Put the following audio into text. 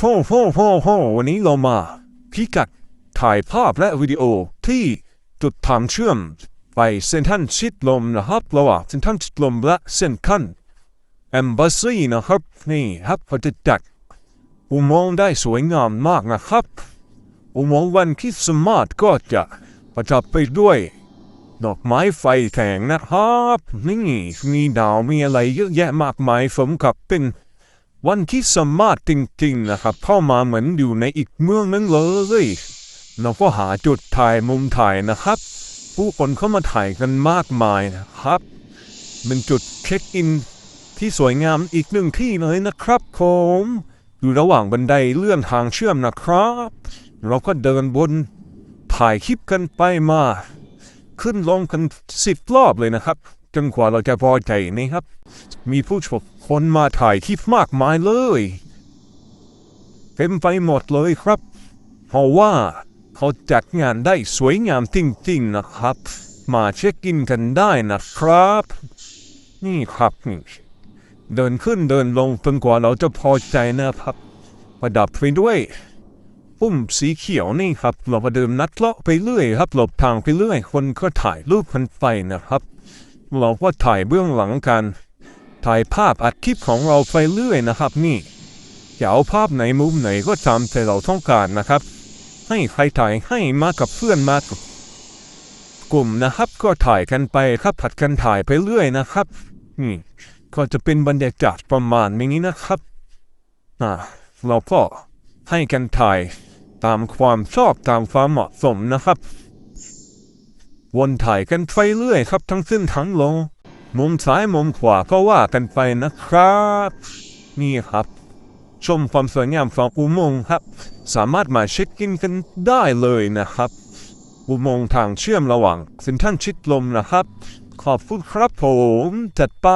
โฟโฟโฟโฟวันนี้เรามาพิกัดถ่ายภาพและวิดีโอที่จุดทางเชื่อมไปเซนทันชิดลมนะครับระหว่างเซนทันชิดลมและเซนคันแอมบ s สซีนะครับนี่ครับเขาจะจัดอุโมงค์ได้สวยงามมากนะครับ อุโมงค์วันคริสต์มาสก็จะประดับไปด้วยดอกไม้ไฟแสงนะครับนี่มีดาวมีอะไรเยอะแยะมากมายสมกับเป็น วันที่สมมาร์ทจริงๆนะครับเข้ามาเหมือนอยู่ในอีกเมืองนึงเลยเราก็หาจุดถ่ายมุมถ่ายนะครับ ผู้คนเข้ามาถ่ายกันมากมายนะครับเป็นจุดเช็คอินที่สวยงามอีกหนึ่งที่เลยนะครับผมอยู่ระหว่างบันไดเลื่อนทางเชื่อมนะครับ เราก็เดินบนถ่ายคลิปกันไปมา ขึ้นลงกันสิบรอบเลยนะครับ นกว่าเราจะพอใจนี่ครับ มีผู้ชมคนมาถ่ายคลิปมากมายเลยเต็มไปหมดเลยครับ เพราะว่าเขาจัดงานได้สวยงามจริงๆนะครับ มาเช็คอินกันได้นะครับ นี่ครับนี่เดินขึ้นเดินลงจนกว่าเราจะพอใจนะครับ ประดับไปด้วยปุ่มสีเขียวนี่ครับ เราประเดิมนัดเลาะไปเรื่อยครับ หลบทางไปเรื่อย คนก็ถ่ายรูปกันไปนะครับ เราก็ถ่ายเบื้องหลังกัน ถ่ายภาพอัดคลิปของเราไปเรื่อยนะครับนี่จะเอาภาพไหนมุมไหนก็ตามใจเราต้องการนะครับ ให้ใครถ่ายให้มากับเพื่อนมากกลุ่มนะครับ ก็ถ่ายกันไปครับผัดกันถ่ายไปเรื่อยนะครับนี่ก็จะเป็นบรรยากาศประมาณนี้นะครับอ่าเราก็ให้กันถ่ายตามความชอบตามความเหมาะสมนะครับ วนถ่ายกันไปเรื่อยครับทั้งขึ้นทั้งลง มุมซ้ายมุมขวาก็ว่ากันไปนะครับ นี่ครับ ชมความสวยงามของอุโมงค์ครับ สามารถมาเช็คอินกันได้เลยนะครับ อุโมงค์ทางเชื่อมระหว่างเซนทรัลชิดลมนะครับ ขอบคุณครับผม จัดไป